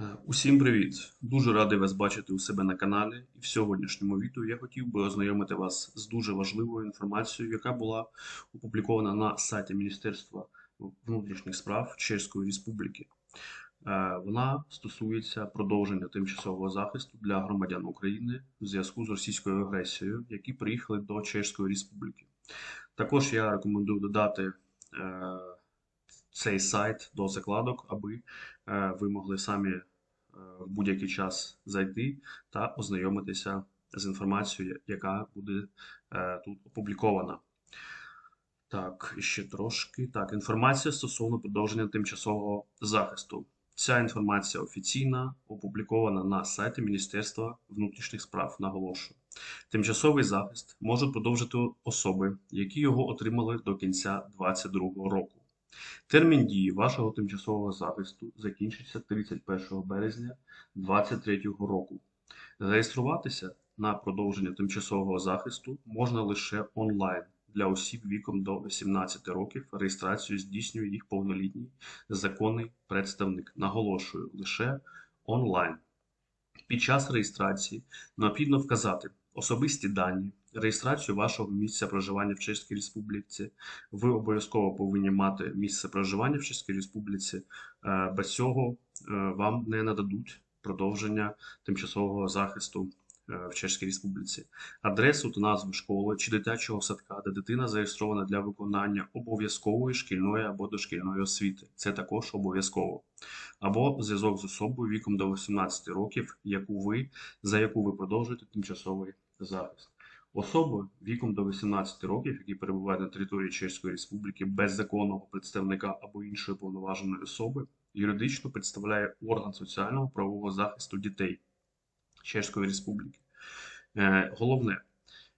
Е, Усім привіт! Дуже радий вас бачити у себе на каналі. І в сьогоднішньому відео я хотів би ознайомити вас з дуже важливою інформацією, яка була опублікована на сайті Міністерства внутрішніх справ Чеської Республіки. Е, Вона стосується продовження тимчасового захисту для громадян України в зв'язку з російською агресією, які приїхали до Чеської Республіки. Також я рекомендую додати е, цей сайт до закладок, аби ви могли самі в будь-який час зайти та ознайомитися з інформацією, яка буде е, тут опублікована. Так, ще трошки. Так, інформація стосовно продовження тимчасового захисту. Ця інформація офіційна, опублікована на сайті Міністерства внутрішніх справ. Наголошую. Тимчасовий захист можуть продовжити особи, які його отримали до кінця 2022 року. Термін дії вашого тимчасового захисту закінчиться 31 березня 2023 року. Зареєструватися на продовження тимчасового захисту можна лише онлайн для осіб віком до 18 років. Реєстрацію здійснює їх повнолітній законний представник. Наголошую лише онлайн. Під час реєстрації необхідно вказати особисті дані, реєстрацію вашого місця проживання в Чеській Республіці. Ви обов'язково повинні мати місце проживання в Чеській Республіці. Е, Без цього е, вам не нададуть продовження тимчасового захисту е, в Чеській Республіці. Адресу та назву школи чи дитячого садка, де дитина зареєстрована для виконання обов'язкової шкільної або дошкільної освіти. Це також обов'язково. Або зв'язок з особою віком до 18 років, яку ви, за яку ви продовжуєте тимчасовий захист. Особи віком до 18 років, які перебувають на території Чеської Республіки без законного представника або іншої повноваженої особи, юридично представляє орган соціального правового захисту дітей Чеської Республіки. Е, Головне,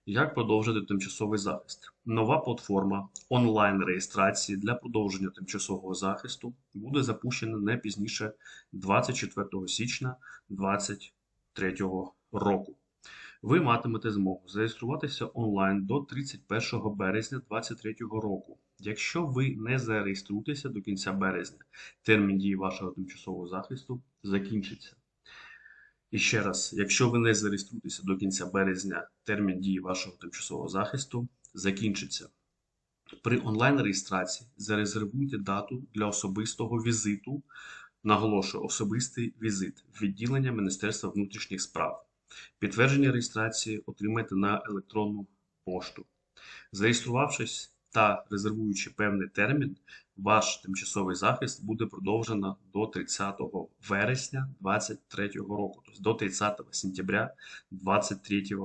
як продовжити тимчасовий захист? Нова платформа онлайн-реєстрації для продовження тимчасового захисту буде запущена не пізніше 24 січня 2023 року. Ви матимете змогу зареєструватися онлайн до 31 березня 2023 року. Якщо ви не зареєструєтеся до кінця березня, термін дії вашого тимчасового захисту закінчиться. І ще раз, якщо ви не зареєструєтеся до кінця березня, термін дії вашого тимчасового захисту закінчиться. При онлайн-реєстрації зарезервуйте дату для особистого візиту, наголошую, особистий візит відділення Міністерства внутрішніх справ. Підтвердження реєстрації отримайте на електронну пошту. Зареєструвавшись та резервуючи певний термін, ваш тимчасовий захист буде продовжено до 30 вересня 2023 року, тобто до 30 сентября 2023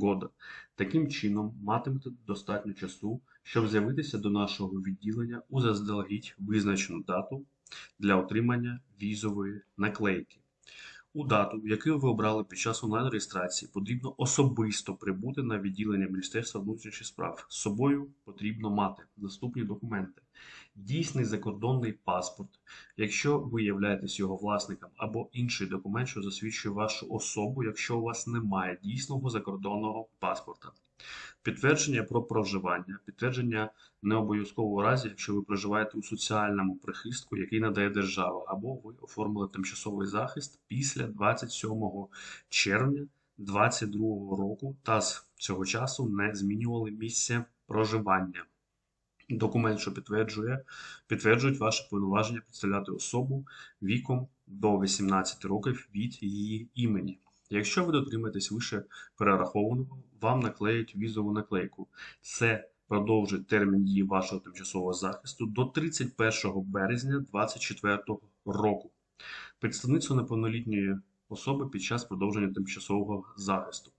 года. Таким чином, матимете достатньо часу, щоб з'явитися до нашого відділення у заздалегідь визначену дату для отримання візової наклейки. У дату, яку ви обрали під час онлайн-реєстрації, потрібно особисто прибути на відділення Міністерства внутрішніх справ. З собою потрібно мати наступні документи: дійсний закордонний паспорт, якщо ви являєтесь його власником, або інший документ, що засвідчує вашу особу, якщо у вас немає дійсного закордонного паспорта. Підтвердження про проживання, підтвердження не обов'язково у разі, якщо ви проживаєте у соціальному прихистку, який надає держава, або ви оформили тимчасовий захист після 27 червня 2022 року та з цього часу не змінювали місце проживання. Документ, що підтверджує, підтверджують ваше повноваження представляти особу віком до 18 років від її імені. Якщо ви дотримаєтесь вище перерахованого, вам наклеять візову наклейку. Це продовжить термін дії вашого тимчасового захисту до 31 березня 2024 року. Представництво неповнолітньої особи під час продовження тимчасового захисту.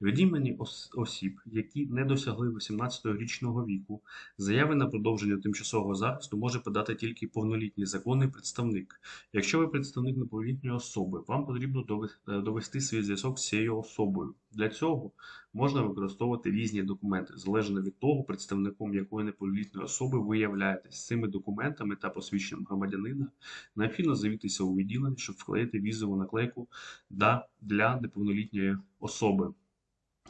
Від імені осіб, які не досягли 18-річного віку, заяви на продовження тимчасового захисту може подати тільки повнолітній законний представник. Якщо ви представник неповнолітньої особи, вам потрібно дове- довести свій зв'язок з цією особою. Для цього можна використовувати різні документи, залежно від того, представником якої неповнолітньої особи ви являєтесь. З цими документами та посвідченням громадянина необхідно з'явитися у відділення, щоб вклеїти візову наклейку для неповнолітньої особи.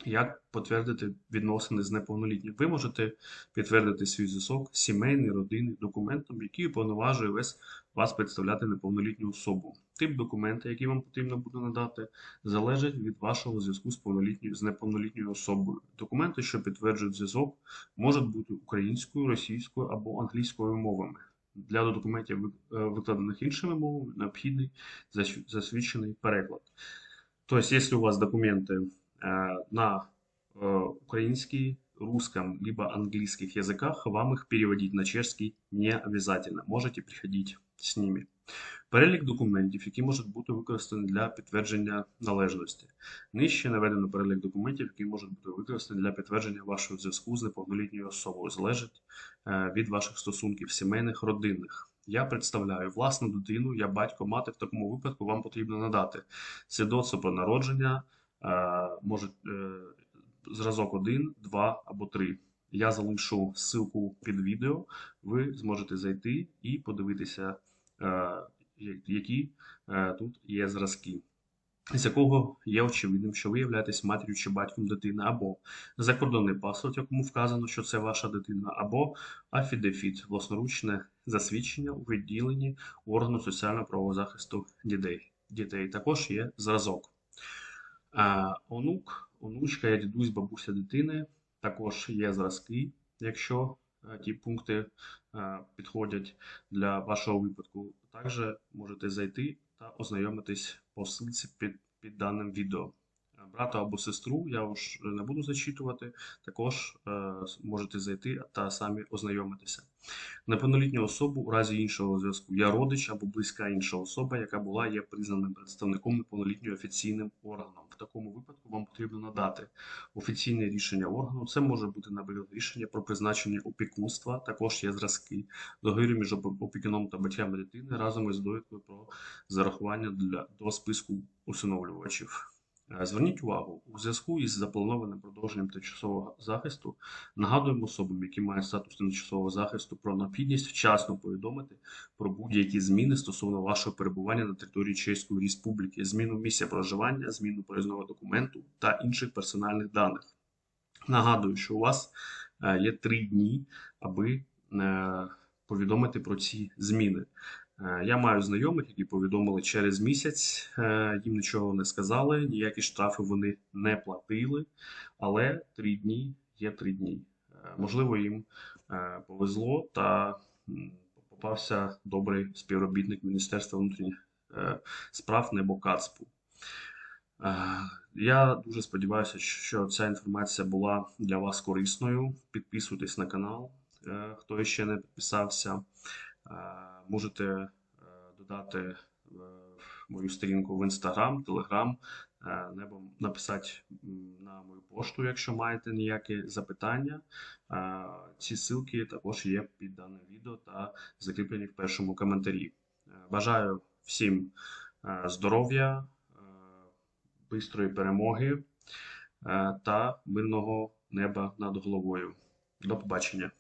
Як підтвердити відносини з неповнолітнім? Ви можете підтвердити свій зв'язок сімейний, родинний документом, який уповноважує вас представляти неповнолітню особу. Тип документа, який вам потрібно буде надати, залежить від вашого зв'язку з повнолітньою з неповнолітньою особою. Документи, що підтверджують зв'язок, можуть бути українською, російською або англійською мовами. Для документів, ви- е, викладених іншими мовами, необхідний засві- засвідчений переклад. Тобто, якщо у вас документи э, на э, украинский, русском либо английских языках, вам их переводить на чешский не обязательно. Можете приходить з ними. Перелік документів, які можуть бути використані для підтвердження належності. Нижче наведено перелік документів, які можуть бути використані для підтвердження вашого зв'язку з неповнолітньою особою. Залежить е, від ваших стосунків сімейних, родинних. Я представляю власну дитину, я батько, мати. В такому випадку вам потрібно надати свідоцтво про народження, е, може е, зразок 1, 2 або 3. Я залишу ссылку під відео. Ви зможете зайти і подивитися, які е, тут є зразки. З якого є очевидним, що ви являєтесь матір'ю чи батьком дитини, або закордонний паспорт, якому вказано, що це ваша дитина, або афідефіт, власноручне засвідчення у відділенні органу соціально-правового захисту дітей. дітей. Також є зразок. Е, онук, онучка, я дідусь, бабуся дитини. Також є зразки, якщо е, ті пункти е, підходять для вашого випадку. Також можете зайти та ознайомитись по ссылці під, під даним відео. Брата або сестру я вже не буду зачитувати, також е, можете зайти та самі ознайомитися. Неповнолітню особу у разі іншого зв'язку я родич або близька інша особа, яка була є признаним представником неповнолітньої офіційним органом. В такому випадку вам потрібно надати офіційне рішення органу. Це може бути, наприклад, рішення про призначення опікунства. Також є зразки договіру між опі- опікуном та батьками дитини разом із довідкою про зарахування для до списку усиновлювачів. Зверніть увагу, у зв'язку із запланованим продовженням тимчасового захисту нагадуємо особам, які мають статус тимчасового захисту, про необхідність вчасно повідомити про будь-які зміни стосовно вашого перебування на території Чеської Республіки, зміну місця проживання, зміну проїзного документу та інших персональних даних. Нагадую, що у вас е, є три дні, аби е, повідомити про ці зміни. Е, Я маю знайомих, які повідомили через місяць, е, їм нічого не сказали, ніякі штрафи вони не платили, але три дні є три дні. Е, Можливо, їм повезло та попався добрий співробітник Міністерства внутрішніх справ Небо Кацпу. Я дуже сподіваюся, що ця інформація була для вас корисною. Підписуйтесь на канал, хто ще не підписався. Е, Можете е, додати е, мою сторінку в Instagram, Telegram, або написати на мою пошту, якщо маєте ніякі запитання. Ці ссылки також є під даним відео та закріплені в першому коментарі. Бажаю всім здоров'я, бистрої перемоги та мирного неба над головою. До побачення.